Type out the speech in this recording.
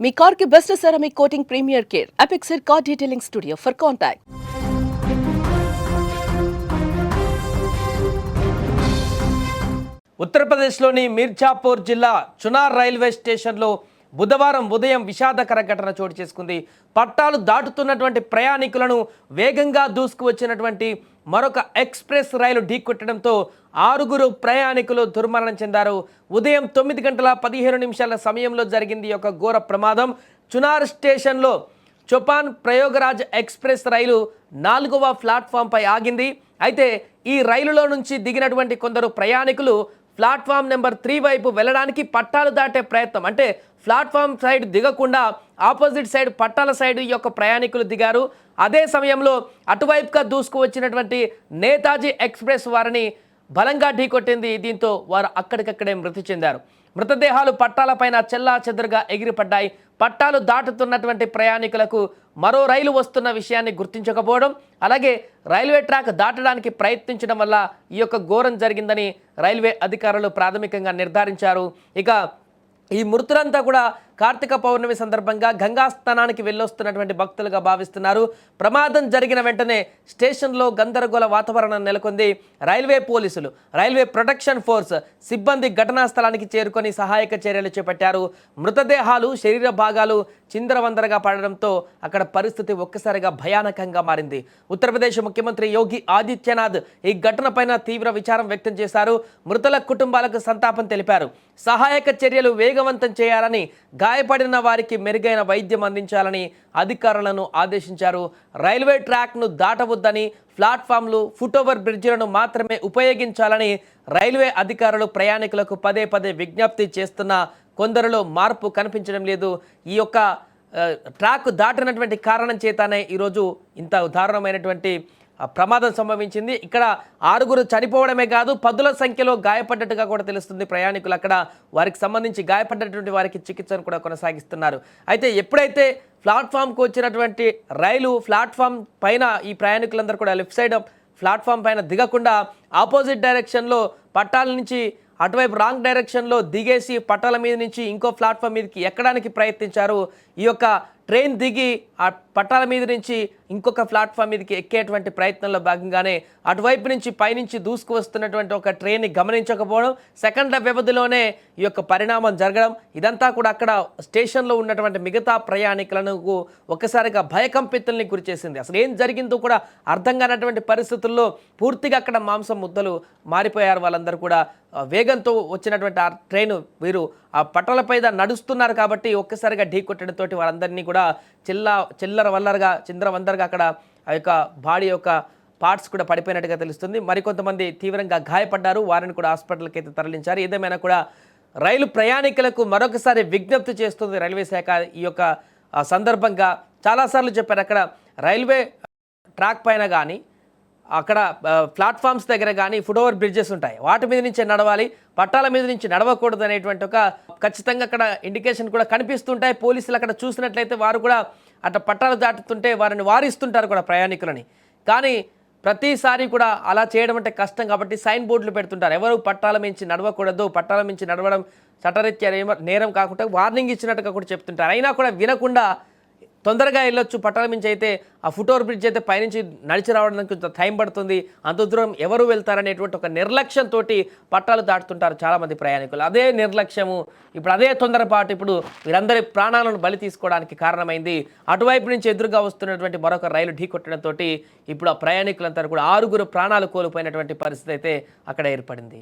మీ కార్కి best ceramic coating premier care. అపెక్సర్ car detailing studio for contact ఉత్తరప్రదేశ్లోని మీర్జాపూర్ జిల్లా Chunar railway స్టేషన్లో బుధవారం ఉదయం విషాదకర ఘటన చోటు చేసుకుంది. పట్టాలు దాటుతున్నటువంటి ప్రయాణికులను వేగంగా దూసుకువచ్చినటువంటి మరొక ఎక్స్ప్రెస్ రైలు ఢీకొట్టడంతో ఆరుగురు ప్రయాణికులు దుర్మరణం చెందారు. ఉదయం తొమ్మిది గంటల పదిహేను నిమిషాల సమయంలో జరిగింది ఒక ఘోర ప్రమాదం. చునార్ స్టేషన్లో చొపాన్ ప్రయోగరాజ్ ఎక్స్ప్రెస్ రైలు నాలుగవ ప్లాట్ఫామ్పై ఆగింది. అయితే ఈ రైలులో నుంచి దిగినటువంటి కొందరు ప్రయాణికులు ప్లాట్ఫామ్ నెంబర్ త్రీ వైపు వెళ్ళడానికి పట్టాలు దాటే ప్రయత్నం. అంటే ప్లాట్ఫామ్ సైడ్ దిగకుండా ఆపోజిట్ సైడ్ పట్టాల సైడ్ ఈ యొక్క ప్రయాణికులు దిగారు. అదే సమయంలో అటువైపుగా దూసుకు వచ్చినటువంటి నేతాజీ ఎక్స్ప్రెస్ వారిని బలంగా ఢీకొట్టింది. దీంతో వారు అక్కడికక్కడే మృతి చెందారు. మృతదేహాలు పట్టాలపైన చెల్లా చెదురుగా ఎగిరిపడ్డాయి. పట్టాలు దాటుతున్నటువంటి ప్రయాణికులకు మరో రైలు వస్తున్న విషయాన్ని గుర్తించకపోవడం అలాగే రైల్వే ట్రాక్ దాటడానికి ప్రయత్నించడం వల్ల ఈ యొక్క ఘోరం జరిగిందని రైల్వే అధికారులు ప్రాథమికంగా నిర్ధారించారు. ఇక ఈ మృతులంతా కూడా కార్తీక పౌర్ణమి సందర్భంగా గంగా స్నానానికి వెళ్ళొస్తున్నటువంటి భక్తులుగా భావిస్తున్నారు. ప్రమాదం జరిగిన వెంటనే స్టేషన్లో గందరగోళ వాతావరణం నెలకొంది. రైల్వే పోలీసులు రైల్వే ప్రొటెక్షన్ ఫోర్స్ సిబ్బంది ఘటనా స్థలానికి చేరుకొని సహాయక చర్యలు చేపట్టారు. మృతదేహాలు శరీర భాగాలు చిందరవందరగా పడడంతో అక్కడ పరిస్థితి ఒక్కసారిగా భయానకంగా మారింది. ఉత్తరప్రదేశ్ ముఖ్యమంత్రి యోగి ఆదిత్యనాథ్ ఈ ఘటనపైన తీవ్ర విచారం వ్యక్తం చేశారు. మృతుల కుటుంబాలకు సంతాపం తెలిపారు. సహాయక చర్యలు వేగవంతం చేయాలని గాయపడిన వారికి మెరుగైన వైద్యం అందించాలని అధికారులను ఆదేశించారు. రైల్వే ట్రాక్ను దాటవద్దని ప్లాట్ఫామ్లు ఫుట్ఓవర్ బ్రిడ్జిలను మాత్రమే ఉపయోగించాలని రైల్వే అధికారులు ప్రయాణికులకు పదే పదే విజ్ఞప్తి చేస్తున్న కొందరిలో మార్పు కనిపించడం లేదు. ఈ యొక్క ట్రాక్ దాటినటువంటి కారణం చేతనే ఈరోజు ఇంత దారుణమైనటువంటి ప్రమాదం సంభవించింది. ఇక్కడ ఆరుగురు చనిపోవడమే కాదు పదుల సంఖ్యలో గాయపడ్డట్టుగా కూడా తెలుస్తుంది. ప్రయాణికులు అక్కడ వారికి సంబంధించి గాయపడ్డటువంటి వారికి చికిత్సను కూడా కొనసాగిస్తున్నారు. అయితే ఎప్పుడైతే ప్లాట్ఫామ్కి వచ్చినటువంటి రైలు ప్లాట్ఫామ్ పైన ఈ ప్రయాణికులందరూ కూడా లెఫ్ట్ సైడ్ ప్లాట్ఫామ్ పైన దిగకుండా ఆపోజిట్ డైరెక్షన్లో పట్టాల నుంచి అటువైపు రాంగ్ డైరెక్షన్లో దిగేసి పట్టాల మీద నుంచి ఇంకో ప్లాట్ఫామ్ మీదకి ఎక్కడానికి ప్రయత్నించారు. ఈ యొక్క ట్రైన్ దిగి ఆ పట్టాల మీద నుంచి ఇంకొక ప్లాట్ఫామ్ మీదకి ఎక్కేటువంటి ప్రయత్నంలో భాగంగానే అటువైపు నుంచి పైనుంచి దూసుకు వస్తున్నటువంటి ఒక ట్రైన్ని గమనించకపోవడం సెకండ్ల వ్యవధిలోనే ఈ యొక్క పరిణామం జరగడం ఇదంతా కూడా అక్కడ స్టేషన్లో ఉన్నటువంటి మిగతా ప్రయాణికులను ఒక్కసారిగా భయకంపితుల్ని గురిచేసింది. అసలు ఏం జరిగిందో కూడా అర్థం కానటువంటి పరిస్థితుల్లో పూర్తిగా అక్కడ మాంసం ముద్దలు మారిపోయారు వాళ్ళందరూ కూడా. వేగంతో వచ్చినటువంటి ఆ ట్రైన్ వీరు ఆ పట్టాలపై నడుస్తున్నారు కాబట్టి ఒక్కసారిగా ఢీ కొట్టడంతో వారందరినీ కూడా చిల్ల చిల్లర వల్లరగా చిందర వందరగా అక్కడ ఆ యొక్క బాడీ యొక్క పార్ట్స్ కూడా పడిపోయినట్టుగా తెలుస్తుంది. మరికొంతమంది తీవ్రంగా గాయపడ్డారు. వారిని కూడా హాస్పిటల్కి అయితే తరలించారు. ఏదేమైనా కూడా రైలు ప్రయాణికులకు మరొకసారి విజ్ఞప్తి చేస్తుంది రైల్వే శాఖ ఈ యొక్క సందర్భంగా. చాలాసార్లు చెప్పారు అక్కడ రైల్వే ట్రాక్ పైన కానీ అక్కడ ప్లాట్ఫామ్స్ దగ్గర కానీ ఫుట్ ఓవర్ బ్రిడ్జెస్ ఉంటాయి. వాటి మీద నుంచి నడవాలి పట్టాల మీద నుంచి నడవకూడదు అనేటువంటి ఒక ఖచ్చితంగా అక్కడ ఇండికేషన్ కూడా కనిపిస్తుంటాయి. పోలీసులు అక్కడ చూసినట్లయితే వారు కూడా అట్లా పట్టాలు దాటుతుంటే వారిని వారిస్తుంటారు కూడా ప్రయాణికులని. కానీ ప్రతిసారి కూడా అలా చేయడం అంటే కష్టం కాబట్టి సైన్ బోర్డులు పెడుతుంటారు. ఎవరు పట్టాల మించి నడవకూడదు పట్టాల మించి నడవడం చట్టరీత్యా నేరం కాకుండా వార్నింగ్ ఇచ్చినట్టుగా కూడా చెప్తుంటారు. అయినా కూడా వినకుండా తొందరగా వెళ్ళొచ్చు. పట్టాల మించి అయితే ఆ ఫుట్ బ్రిడ్జ్ అయితే పైనుంచి నడిచి రావడానికి కొంచెం టైం పడుతుంది. అంత దూరం ఎవరు వెళ్తారనేటువంటి ఒక నిర్లక్ష్యంతో పట్టాలు దాటుతుంటారు చాలామంది ప్రయాణికులు. అదే నిర్లక్ష్యము. ఇప్పుడు అదే తొందరపాటు ఇప్పుడు వీరందరి ప్రాణాలను బలి తీసుకోవడానికి కారణమైంది. అటువైపు నుంచి ఎదురుగా వస్తున్నటువంటి మరొక రైలు ఢీకొట్టడంతో ఇప్పుడు ఆ ప్రయాణికులంతా కూడా ఆరుగురు ప్రాణాలు కోల్పోయినటువంటి పరిస్థితి అయితే అక్కడ ఏర్పడింది.